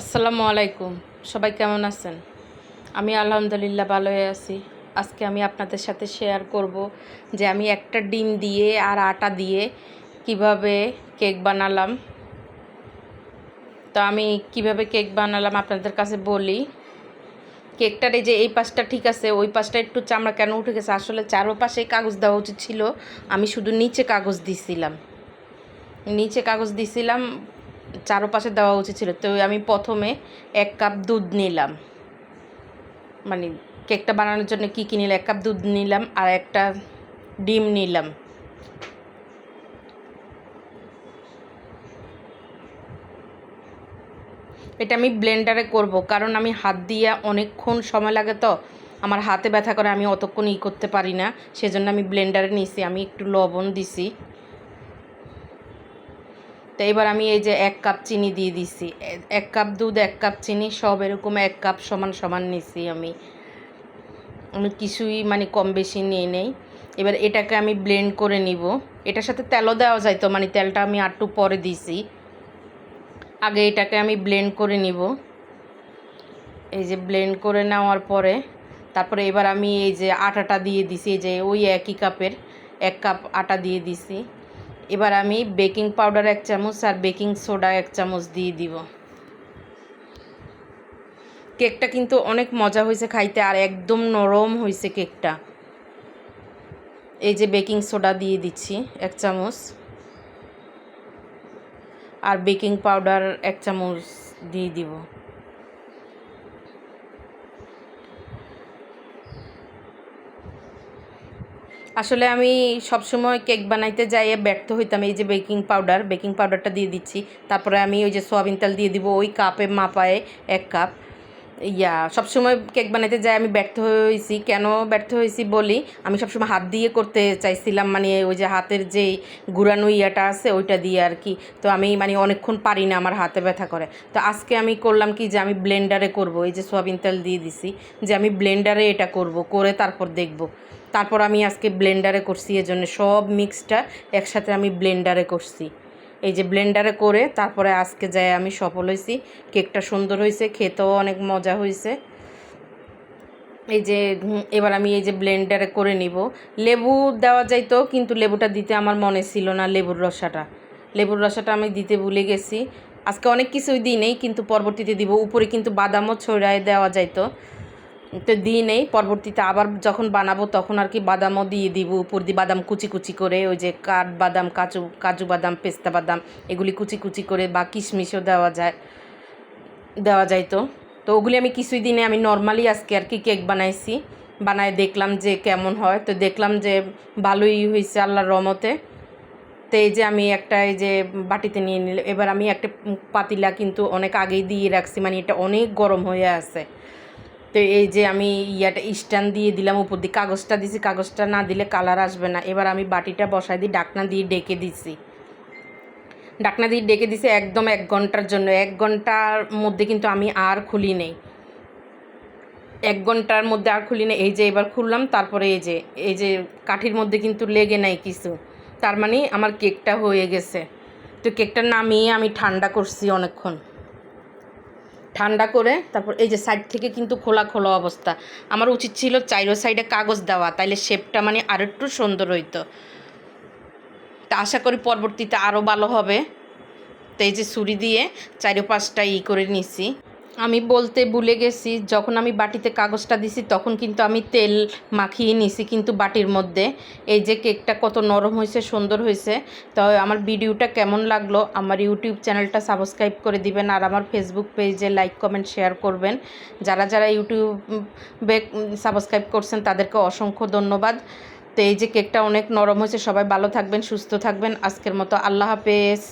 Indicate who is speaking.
Speaker 1: আসসালামু আলাইকুম। সবাই কেমন আছেন? আমি আলহামদুলিল্লাহ ভালোই আছি। আজকে আমি আপনাদের সাথে শেয়ার করব যে আমি একটা ডিম দিয়ে আর আটা দিয়ে কীভাবে কেক বানালাম। তো আমি কীভাবে কেক বানালাম আপনাদের কাছে বলি। কেকটার এই যে এই পাশটা ঠিক আছে, ওই পাশটা একটু চামড়া কেন উঠে গেছে? আসলে চারোপাশে কাগজ দেওয়া উচিত ছিল। আমি শুধু নিচে কাগজ দিছিলাম। নিচে কাগজ দিছিলাম চারোপাশে দেওয়া উচিত ছিল। তো আমি প্রথমে এক কাপ দুধ নিলাম। মানে কেকটা বানানোর জন্য কী কী নিলাম এক কাপ দুধ নিলাম আর একটা ডিম নিলাম। এটা আমি ব্লেন্ডারে করব কারণ আমি হাত দিয়ে অনেকক্ষণ সময় লাগে তো। আমার হাতে ব্যথা করে আমি অতক্ষণ ই করতে পারি না। সেজন্য আমি ব্লেন্ডারে নিছি। আমি একটু লবণ দিছি। তো এবার আমি এই যে এক কাপ চিনি দিয়ে দিছি। এক কাপ দুধ, এক কাপ চিনি, সব এরকম এক কাপ সমান সমান নিছি আমি। আমি কিছুই মানে কম বেশি নিয়ে নেই। এবার এটাকে আমি ব্লেন্ড করে নিব। এটার সাথে তেলও দেওয়া যায় তো মানে তেলটা আমি আটটু পরে দিছি। আগে এটাকে আমি ব্লেন্ড করে নিব। এই যে ব্লেন্ড করে নেওয়ার পরে, তারপরে এবার আমি এই যে আটাটা দিয়ে দিছি, এই যে ওই একই কাপের এক কাপ আটা দিয়ে দিছি। এবার আমি বেকিং পাউডার এক চামচ আর বেকিং সোডা এক চামচ দিয়ে দিব। কেকটা কিন্তু অনেক মজা হয়েছে খাইতে আর একদম নরম হয়েছে কেকটা। এই যে বেকিং সোডা দিয়ে দিচ্ছি এক চামচ। আর বেকিং পাউডার এক চামচ দিয়ে দিব। আসলে আমি সবসময় কেক বানাইতে যাইয়ে ব্যর্থ হইতাম, এই যে বেকিং পাউডার। বেকিং পাউডারটা দিয়ে দিচ্ছি। তারপরে আমি ওই যে সোয়াবিন তেল দিয়ে দিব, ওই কাপে মাপায়ে এক কাপ। ইয়া, সবসময় কেক বানাইতে যাই, আমি ব্যর্থ হয়েছি কেন ব্যর্থ হয়েছি বলি, আমি সবসময় হাত দিয়ে করতে চাইছিলাম মানে ওই যে হাতের যে গুড়ানো ইয়াটা আছে, ওইটা দিয়ে আর কি। তো আমি মানে অনেকক্ষণ পারি না, আমার হাতে ব্যথা করে। তো আজকে আমি করলাম কি যে, আমি ব্লেন্ডারে করব, এই যে সোয়াবিন তেল দিয়ে দিছি, যে আমি ব্লেন্ডারে এটা করব, করে তারপর দেখব। তারপর আমি আজকে ব্লেন্ডারে করছি, এজন্য সব মিক্সটা একসাথে আমি ব্লেন্ডারে করছি। এই যে ব্লেন্ডারে করে তারপরে আজকে যাই আমি সফল হয়েছি কেকটা সুন্দর হয়েছে খেতেও অনেক মজা হয়েছে এই যে এবার আমি এই যে ব্লেন্ডারে করে নিব। লেবু দেওয়া যাইতো, কিন্তু লেবুটা দিতে আমার মনে ছিল না লেবুর রসাটা। লেবুর রসাটা আমি দিতে ভুলে গেছি। আজকে অনেক কিছুই দিই নেই, কিন্তু পরবর্তীতে দিব। উপরে কিন্তু বাদামও ছড়ায় দেওয়া যাইতো। তো দিই নেই, পরবর্তীতে আবার যখন বানাবো তখন আর কি বাদামও দিয়ে দিব, উপর দিয়ে বাদাম কুচি কুচি করে, ওই যে কাঠ বাদাম, কাজু কাজু বাদাম, পেস্তা বাদাম, এগুলি কুচি কুচি করে বা কিশমিশও দেওয়া যায় দেওয়া যায় তো। তো ওগুলি আমি কিছুই দিনে আমি নর্মালি আজকে আর কি কেক বানাইছি, বানায় দেখলাম যে কেমন হয়। তো দেখলাম যে ভালোই হয়েছে আল্লাহর রমতে তো এই যে আমি একটা এই যে বাটিতে নিয়ে নিলাম এবার আমি একটা পাতিলা কিন্তু অনেক আগেই দিয়ে রাখছি মানে এটা অনেক গরম হয়ে আছে। তো এই যে আমি ইয়াটা স্ট্যান্ড দিয়ে দিলাম উপর দিয়ে। কাগজটা দিছি, কাগজটা না দিলে কালার আসবে না। এবার আমি বাটিটা বসাই দিই ডাকনা দিয়ে ডেকে দিছি। ডাকনা দিয়ে ডেকে দিছি একদম এক ঘণ্টার জন্য। এক ঘণ্টার মধ্যে কিন্তু আমি আর খুলি নেই। এক ঘণ্টার মধ্যে আর খুলি নেই। এই যে এবার খুললাম, তারপরে এই যে এই যে কাঠির মধ্যে কিন্তু লেগে নাই কিছু। তার মানে আমার কেকটা হয়ে গেছে। তো কেকটা নামিয়ে আমি ঠান্ডা করছি অনেকক্ষণ। ঠান্ডা করে তারপর এই যে সাইড থেকে কিন্তু খোলা খোলা অবস্থা। আমার উচিত ছিল চাইরো সাইডে কাগজ দেওয়া, তাইলে শেপটা মানে আর একটু সুন্দর হইতো। তা আশা করি পরবর্তীতে আরও ভালো হবে। তো এই যে ছুরি দিয়ে চারো পাঁচটা ই করে নিছি। আমি বলতে ভুলে গেছি, যখন আমি বাটিতে কাগজটা দিছি তখন কিন্তু আমি তেল মাখিয়ে নিছি কিন্তু বাটির মধ্যে। এই যে কেকটা কত নরম হয়েছে, সুন্দর হয়েছে। তো আমার ভিডিওটা কেমন লাগল, আমার ইউটিউব চ্যানেলটা সাবস্ক্রাইব করে দিবেন আর আমার ফেসবুক পেজে লাইক কমেন্ট শেয়ার করবেন। যারা যারা ইউটিউবে সাবস্ক্রাইব করছেন তাদেরকে অসংখ্য ধন্যবাদ। তো এই যে কেকটা অনেক নরম হয়েছে, সবাই ভালো থাকবেন, সুস্থ থাকবেন। আজকের মতো আল্লাহ হাফেজ।